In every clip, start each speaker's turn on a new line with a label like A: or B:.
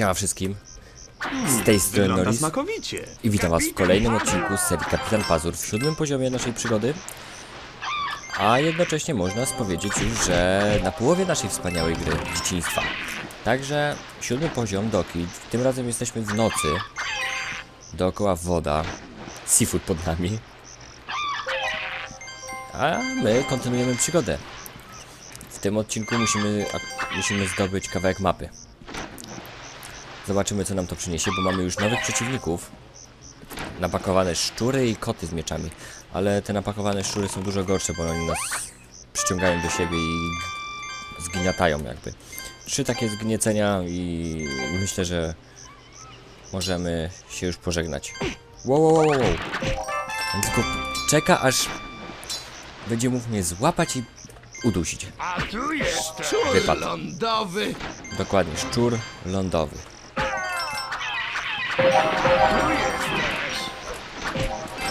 A: Siema wszystkim. Z tej strony
B: Wygląda
A: Norris
B: smakowicie.
A: i witam was w kolejnym odcinku z serii Kapitan Pazur w siódmym poziomie naszej przygody. A jednocześnie można powiedzieć już, że na połowie naszej wspaniałej gry dzieciństwa. Także siódmy poziom Doki. Tym razem jesteśmy w nocy. Dookoła woda. Seafood pod nami. A my kontynuujemy przygodę. W tym odcinku musimy, musimy zdobyć kawałek mapy. Zobaczymy co nam to przyniesie, bo mamy już nowych przeciwników. Napakowane szczury i koty z mieczami. Ale te napakowane szczury są dużo gorsze, bo oni nas przyciągają do siebie i zgniatają jakby. Trzy takie zgniecenia i myślę, że możemy się już pożegnać. Wow, wow, wow, wow. On tylko czeka aż będzie mógł mnie złapać i udusić.
C: A tu jest
D: Szczur
A: Wypadł.
D: lądowy!
A: Dokładnie, szczur lądowy.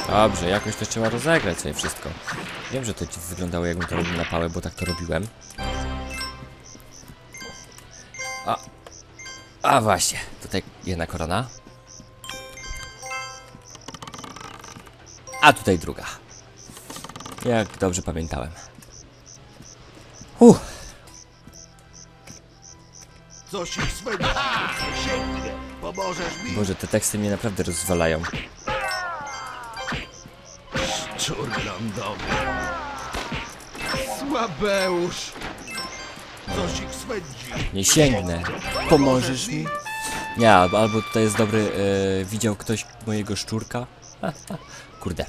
A: Dobrze, jakoś to trzeba rozegrać sobie wszystko. Wiem, że to ci wyglądało jakbym to robił na pałę, bo tak to robiłem. A, a właśnie, tutaj jedna korona. A tutaj druga. Jak dobrze pamiętałem. Uff.
D: Coś ich swego! Pomożesz mi?
A: Boże, te teksty mnie naprawdę rozwalają.
D: Szczur lądowy! Słabeusz! Coś ich swędzi!
A: Nie sięgnę. Pomożesz mi? Nie, albo, tutaj jest dobry. E, widział ktoś mojego szczurka? Ha, ha. Kurde.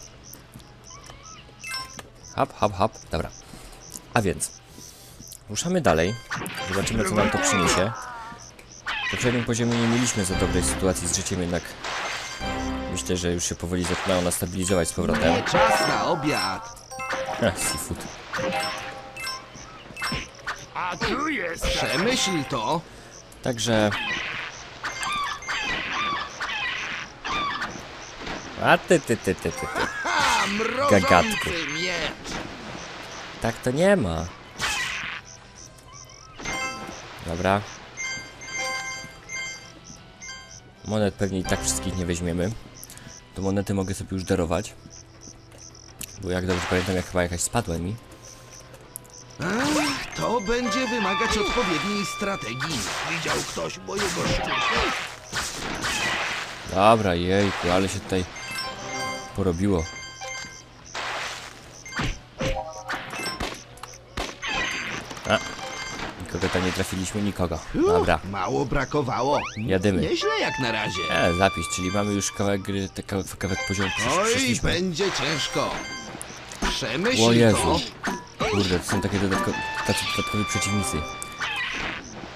A: Hop, hop, hop. Dobra. A więc. Ruszamy dalej. Zobaczymy, co nam to przyniesie. W poprzednim poziomie nie mieliśmy za dobrej sytuacji z życiem, jednak myślę, że już się powoli zaczynają nas stabilizować z powrotem.
D: Nie czas na obiad!
A: Ha, seafood.
C: A tu jest
D: Przemyśl to!
A: Także. A ty, ty, ty, ty, ty, ty.
D: Ha!
A: Gagatku.
D: Miecz!
A: Tak to nie ma. Dobra. Monet pewnie i tak wszystkich nie weźmiemy. To monety mogę sobie już darować. Bo jak dobrze pamiętam, jak chyba jakaś spadła mi.
D: Ach, to będzie wymagać odpowiedniej strategii. Widział ktoś mojego szczura?
A: Dobra, jejku, ale się tutaj porobiło. Tam nie trafiliśmy, nikogo. Dobra,
D: Mało brakowało.
A: jadymy.
D: Nieźle jak na razie.
A: E, zapis, czyli mamy już kawałek gry, te kawałek, kawałek poziomu
D: Oj,
A: przeszliśmy.
D: będzie ciężko. Przemyśl
A: O Jezu.
D: to.
A: Kurde, to są takie dodatko, tacy dodatkowi przeciwnicy.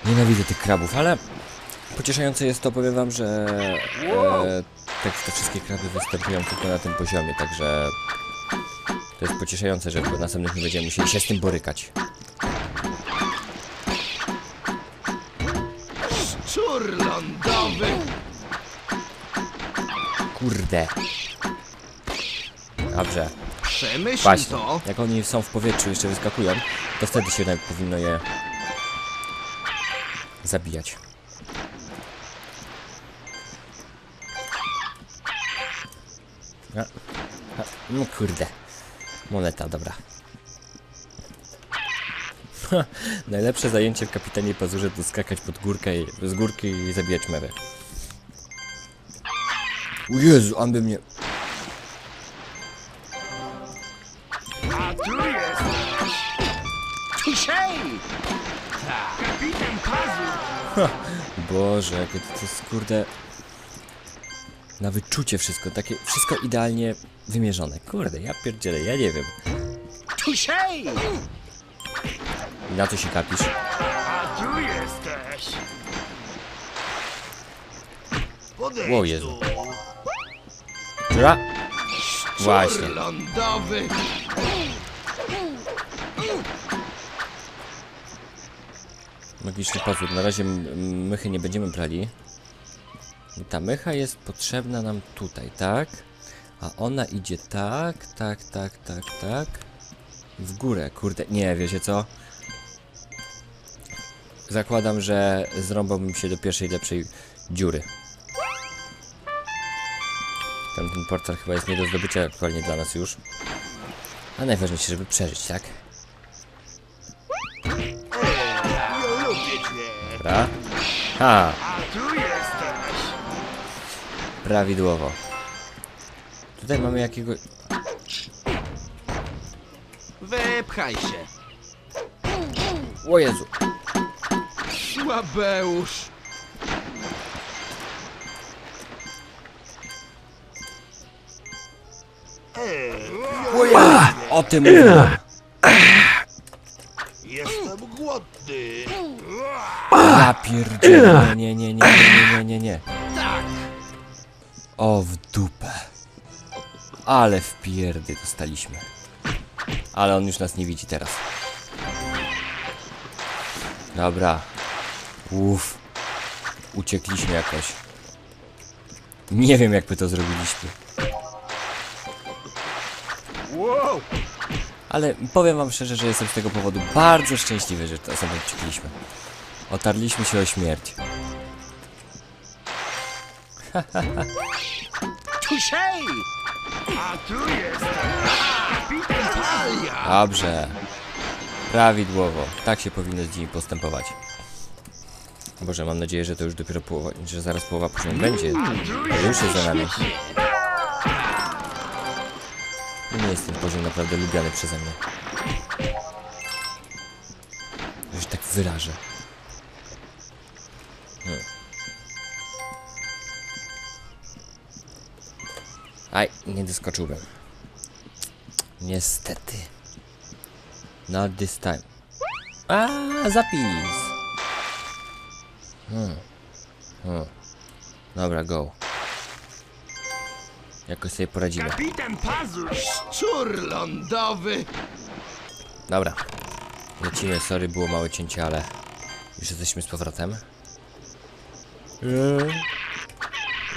A: Nienawidzę tych krabów, ale pocieszające jest to, powiem wam, że e, tak, te wszystkie kraby występują tylko na tym poziomie, także to jest pocieszające, że w następnych nie będziemy musieli się z tym borykać.
D: Lądowy.
A: Kurde. Dobrze.
D: Przemyśl
A: Właśnie,
D: to.
A: jak oni są w powietrzu, jeszcze wyskakują, to wtedy się nawet powinno je zabijać. No kurde. Moneta, dobra. Najlepsze zajęcie w kapitanie pazurze to skakać pod górkę i, z górki i zabijać mewy. O Jezu, on by mnie...
C: A tu jest
D: Ciszej!
C: kapitan Pazur.
A: Boże, jakie to, to jest kurde. Na wyczucie wszystko, takie wszystko idealnie wymierzone. Kurde, ja pierdzielę, ja nie wiem.
D: Ciszej!
A: Na co się kapisz?
C: A tu jesteś.
D: Podejdź
A: Jezu. Ra! Właśnie.
D: lądowy.
A: Magiczny pozór. Na razie mychy nie będziemy brali. I ta mycha jest potrzebna nam tutaj, tak? A ona idzie tak, tak, tak, tak, tak. W górę, kurde. Nie, wiecie co? Zakładam, że zrąbałbym się do pierwszej lepszej dziury. Tamten portal chyba jest nie do zdobycia aktualnie dla nas już. A najważniejsze, żeby przeżyć, tak? Dobra. Ha! Prawidłowo. Tutaj mamy jakiegoś...
D: Wepchaj się.
A: O Jezu!
D: Słabeusz!
A: O tym.
D: Jestem głodny.
A: Ja pierdzielę. Nie, nie, nie, nie, nie, nie, nie. O, w dupę. Ale w pierdy dostaliśmy. Ale on już nas nie widzi teraz. Dobra, Uff. Uciekliśmy jakoś. Nie wiem, jak my to zrobiliśmy.
D: Wow.
A: Ale powiem wam szczerze, że jestem z tego powodu bardzo szczęśliwy, że to sobie uciekliśmy. Otarliśmy się o śmierć.
D: Tuszej.
C: A tu.
A: Dobrze. Prawidłowo. Tak się powinno z nimi postępować. Boże, mam nadzieję, że to już dopiero połowa, że zaraz połowa poziomu będzie. To już jest za nami. Nie jest ten poziom naprawdę lubiany przeze mnie. Się tak wyrażę. Hmm. Aj, nie doskoczyłbym. Niestety. Not this time. A, zapis. Hmm. Hmm. Dobra, go. Jakoś sobie poradzimy.
C: Kapitan Pazur.
D: Szczur lądowy.
A: Dobra. Lecimy, sorry, było małe cięcie, ale już jesteśmy z powrotem. Eee.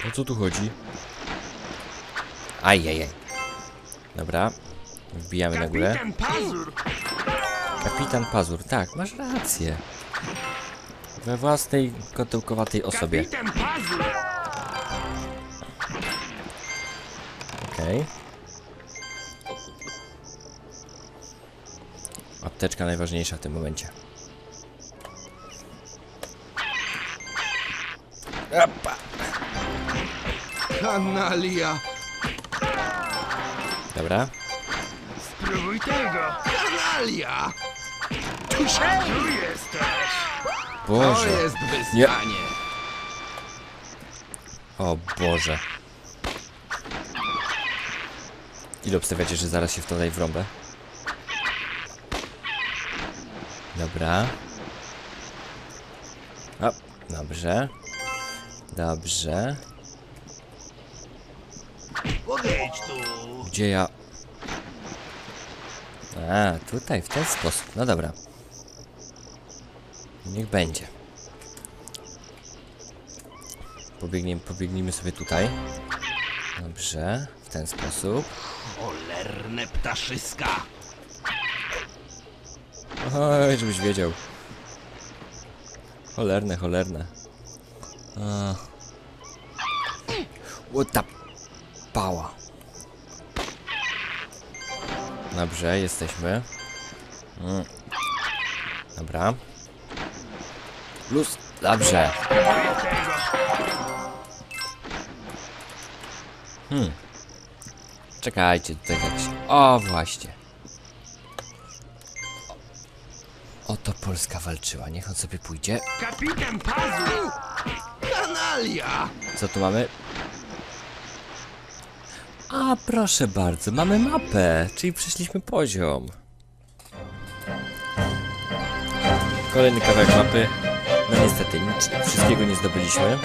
A: O co tu chodzi? Ajajaj. Dobra. Wbijamy na górę.
C: Kapitan Pazur.
A: Kapitan Pazur, tak, masz rację. We własnej kotełkowatej osobie. Okej. Apteczka najważniejsza w tym momencie. Opa.
D: Kanalia.
A: Dobra.
C: Spróbuj tego.
D: Kanalia.
C: A tu jesteś.
D: To
A: Boże.
D: jest wyzwanie.
A: O Boże. Ile obstawiacie, że zaraz się w to wrąbę? Dobra. O, dobrze. Dobrze.
D: Podejdź tu.
A: Gdzie ja... A, tutaj, w ten sposób. No dobra. Niech będzie. Pobiegniemy, pobiegnijmy sobie tutaj. Dobrze, w ten sposób.
D: Cholerne ptaszyska.
A: Oj, żebyś wiedział. Cholerne, cholerne. A. The... Pała. Dobrze, jesteśmy. Mm. Dobra. Luz. Dobrze. Hmm. Czekajcie, tutaj jakiś... O, właśnie. Oto Polska walczyła. Niech on sobie pójdzie.
C: Kapitan Pazur.
D: Kanalia.
A: Co tu mamy? A, proszę bardzo, mamy mapę, czyli przeszliśmy poziom. Kolejny kawałek mapy. No niestety, nic, wszystkiego nie zdobyliśmy.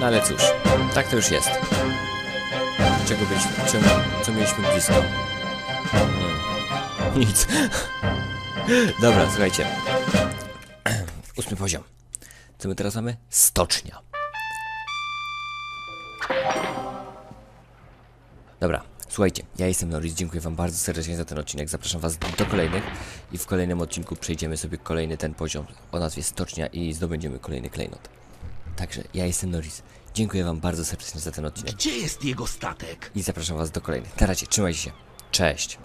A: No ale cóż, tak to już jest. Czego byliśmy, czego, co mieliśmy blisko? Hmm. Nic. Dobra, słuchajcie. Ósmy poziom. Co my teraz mamy? Stocznia. Dobra. Słuchajcie, ja jestem Norris, dziękuję wam bardzo serdecznie za ten odcinek, zapraszam was do kolejnych i w kolejnym odcinku przejdziemy sobie kolejny ten poziom o nazwie Stocznia i zdobędziemy kolejny klejnot. Także ja jestem Norris, dziękuję wam bardzo serdecznie za ten odcinek
D: Gdzie jest jego statek?
A: i zapraszam was do kolejnych. Na razie, trzymajcie się, cześć!